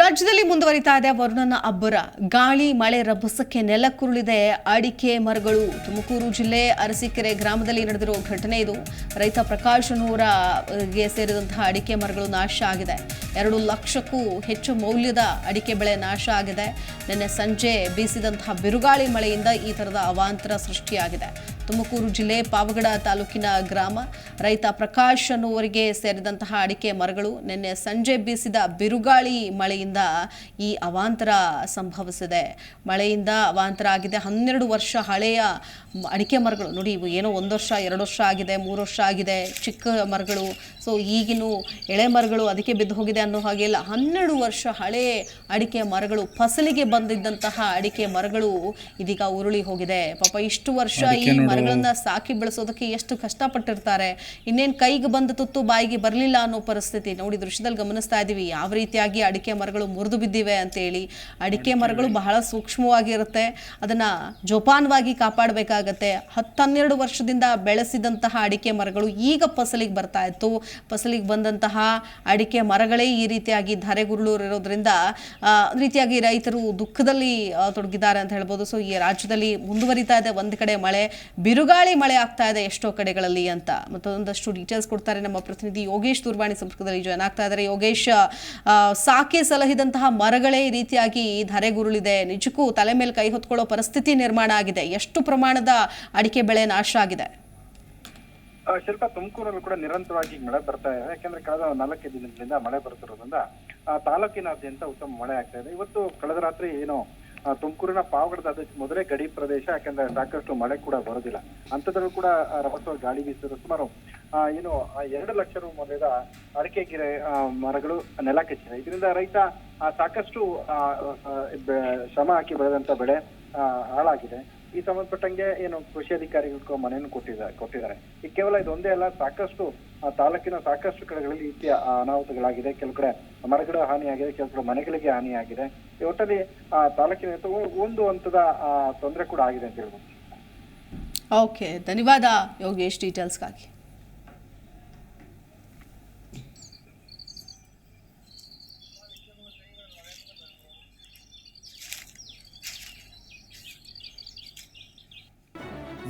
ರಾಜ್ಯದಲ್ಲಿ ಮುಂದುವರಿತಾ ಇದೆ ವರುಣನ ಅಬ್ಬರ. ಗಾಳಿ, ಮಳೆ, ರಭಸಕ್ಕೆ ನೆಲಕ್ಕುರುಳಿದೆ ಅಡಿಕೆ, ಮರಗಳು, ತುಮಕೂರು ಜಿಲ್ಲೆ, ಅರಸೀಕೆರೆ ಗ್ರಾಮದಲ್ಲಿ ನಡೆದಿರುವ ಘಟನೆ ಇದು. ರೈತ ಪ್ರಕಾಶನೂರಗೆ ಸೇರಿದಂತಹ ಅಡಿಕೆ ಮರಗಳು ನಾಶ ಆಗಿದೆ. ಎರಡು ಲಕ್ಷಕ್ಕೂ ಹೆಚ್ಚು ಮೌಲ್ಯದ ಅಡಿಕೆ ಬೆಳೆ ನಾಶ ಆಗಿದೆ. ನಿನ್ನೆ ಸಂಜೆ ಬೀಸಿದಂತಹ ಬಿರುಗಾಳಿ ಮಳೆಯಿಂದ ಈ ಥರದ ಅವಾಂತರ ಸೃಷ್ಟಿಯಾಗಿದೆ. ತುಮಕೂರು ಜಿಲ್ಲೆ ಪಾವಗಡ ತಾಲೂಕಿನ ಗ್ರಾಮ. ರೈತ ಪ್ರಕಾಶ್ ಅನ್ನುವರಿಗೆ ಸೇರಿದಂತಹ ಅಡಿಕೆ ಮರಗಳು ನಿನ್ನೆ ಸಂಜೆ ಬೀಸಿದ ಬಿರುಗಾಳಿ ಮಳೆಯಿಂದ ಈ ಅವಾಂತರ ಸಂಭವಿಸಿದೆ. ಮಳೆಯಿಂದ ಅವಾಂತರ ಆಗಿದೆ. ಹನ್ನೆರಡು ವರ್ಷ ಹಳೆಯ ಅಡಿಕೆ ಮರಗಳು. ನೋಡಿ ಇವು ಏನೋ ಒಂದು ವರ್ಷ ಎರಡು ವರ್ಷ ಆಗಿದೆ ಮೂರು ವರ್ಷ ಆಗಿದೆ ಚಿಕ್ಕ ಮರಗಳು. ಸೊ ಈಗಿನ ಎಳೆ ಮರಗಳು ಅದಕ್ಕೆ ಬಿದ್ದು ಹೋಗಿದೆ ಅನ್ನೋ ಹಾಗೆ ಇಲ್ಲ. ಹನ್ನೆರಡು ವರ್ಷ ಹಳೆ ಅಡಿಕೆ ಮರಗಳು ಫಸಲಿಗೆ ಬಂದಿದ್ದಂತಹ ಅಡಿಕೆ ಮರಗಳು ಇದೀಗ ಉರುಳಿ ಹೋಗಿದೆ. ಪಾಪ ಇಷ್ಟು ವರ್ಷ ಈ ಮರಗಳನ್ನ ಸಾಕಿ ಬೆಳೆಸೋದಕ್ಕೆ ಎಷ್ಟು ಕಷ್ಟಪಟ್ಟಿರ್ತಾರೆ. ಇನ್ನೇನ್ ಕೈಗೆ ಬಂದ ತುತ್ತು ಬಾಯಿಗೆ ಬರಲಿಲ್ಲ ಅನ್ನೋ ಪರಿಸ್ಥಿತಿ. ನೋಡಿ ದೃಶ್ಯದಲ್ಲಿ ಗಮನಿಸ್ತಾ ಇದೀವಿ. ಯಾವ ರೀತಿಯಾಗಿ ಅಡಿಕೆ ಮರಗಳು ಮುರಿದು ಬಿದ್ದಿವೆ ಅಂತೇಳಿ ಅಡಿಕೆ ಮರಗಳು ಬಹಳ ಸೂಕ್ಷ್ಮವಾಗಿರುತ್ತೆ. ಅದನ್ನ ಜೋಪಾನವಾಗಿ ಕಾಪಾಡಬೇಕಾಗತ್ತೆ. ಹತ್ತನ್ನೆರಡು ವರ್ಷದಿಂದ ಬೆಳೆಸಿದಂತಹ ಅಡಿಕೆ ಮರಗಳು ಈಗ ಫಸಲಿಗೆ ಬರ್ತಾ ಇತ್ತು. ಫಸಲಿಗೆ ಬಂದಂತಹ ಅಡಿಕೆ ಮರಗಳೇ ಈ ರೀತಿಯಾಗಿ ಧರೆಗುರುಳಿರೋದ್ರಿಂದ ರೀತಿಯಾಗಿ ರೈತರು ದುಃಖದಲ್ಲಿ ತೊಡಗಿದ್ದಾರೆ ಅಂತ ಹೇಳ್ಬೋದು. ಸೊ, ಈ ರಾಜ್ಯದಲ್ಲಿ ಮುಂದುವರಿತಾ ಇದೆ. ಒಂದು ಕಡೆ ಮಳೆ, ಬಿರುಗಾಳಿ ಮಳೆ ಆಗ್ತಾ ಇದೆ ಎಷ್ಟೋ ಕಡೆಗಳಲ್ಲಿ ಅಂತ. ಮತ್ತೊಂದಷ್ಟು ಡೀಟೇಲ್ಸ್ ಕೊಡ್ತಾರೆ ನಮ್ಮ ಪ್ರತಿನಿಧಿ ಯೋಗೇಶ್ ದೂರವಾಣಿ ಸಂಪರ್ಕದಲ್ಲಿ ಜಾಯ್ನ್ ಆಗ್ತಾ ಇದ್ದಾರೆ. ಯೋಗೇಶ್ ಸಾಕೆ ಸಾಕೆ ಸಲಹಿದಂತಹ ಮರಗಳೇ ಈ ರೀತಿಯಾಗಿ ಧರೆಗುರುಳಿದೆ. ನಿಜಕ್ಕೂ ತಲೆ ಮೇಲೆ ಕೈ ಹೊತ್ಕೊಳ್ಳೋ ಪರಿಸ್ಥಿತಿ ನಿರ್ಮಾಣ ಆಗಿದೆ. ಎಷ್ಟು ಪ್ರಮಾಣದ ಅಡಿಕೆ ಬೆಳೆ ನಾಶ ಆಗಿದೆ? ಶಿಲ್ಪ, ತುಮಕೂರಲ್ಲೂ ಕೂಡ ನಿರಂತರವಾಗಿ ಮಳೆ ಬರ್ತಾ ಇದೆ. ಯಾಕಂದ್ರೆ ಕಳೆದ ನಾಲ್ಕೈದು ದಿನಗಳಿಂದ ಮಳೆ ಬರ್ತಿರೋದ್ರಿಂದ ತಾಲೂಕಿನಾದ್ಯಂತ ಉತ್ತಮ ಮಳೆ ಆಗ್ತಾ ಇದೆ. ಇವತ್ತು ಕಳೆದ ರಾತ್ರಿ ಏನು ತುಮಕೂರಿನ ಪಾವಗಡದ ಮೊದಲೇ ಗಡಿ ಪ್ರದೇಶ, ಯಾಕಂದ್ರೆ ಸಾಕಷ್ಟು ಮಳೆ ಕೂಡ ಬರೋದಿಲ್ಲ. ಅಂತದ್ರಲ್ಲೂ ಕೂಡ ರಭಸ ಗಾಳಿ ಬೀಸಿದ್ರು ಸುಮಾರು ಏನು ಎರಡು ಲಕ್ಷ ರು ಮೌಲ್ಯದ ಅಡಕೆ ಗಿರೆ ಮರಗಳು ನೆಲ ಕಚ್ಚಿದೆ ಇದರಿಂದ ರೈತ ಸಾಕಷ್ಟು ಶ್ರಮ ಹಾಕಿ ಬೆಳೆದಂತ ಬೆಳೆ ಹಾಳಾಗಿದೆ. ಈ ಸಂಬಂಧಪಟ್ಟಂಗೆ ಏನು ಕೃಷಿ ಅಧಿಕಾರಿಗಳು ಮನೆಯನ್ನು ಕೊಟ್ಟಿದ್ದಾರೆ ಕೊಟ್ಟಿದ್ದಾರೆ. ಈ ಕೇವಲ ಇದೊಂದೇ ಅಲ್ಲ ಸಾಕಷ್ಟು ತಾಲೂಕಿನ ಸಾಕಷ್ಟು ಕಡೆಗಳಲ್ಲಿ ರೀತಿಯ ಅನಾಹುತಗಳಾಗಿದೆ. ಕೆಲವು ಕಡೆ ಮರಗಳ ಹಾನಿಯಾಗಿದೆ ಕೆಲವು ಕಡೆ ಮನೆಗಳಿಗೆ ಹಾನಿಯಾಗಿದೆ. ಒಟ್ಟಲ್ಲಿ ಆ, ತಾಲೂಕಿನ ಒಂದು ಹಂತದ ತೊಂದರೆ ಕೂಡ ಆಗಿದೆ ಅಂತ ಹೇಳ್ಬೋದು. ಓಕೆ ಧನ್ಯವಾದ ಯೋಗೇಶ್ ಡೀಟೇಲ್ಸ್ಗಾಗಿ.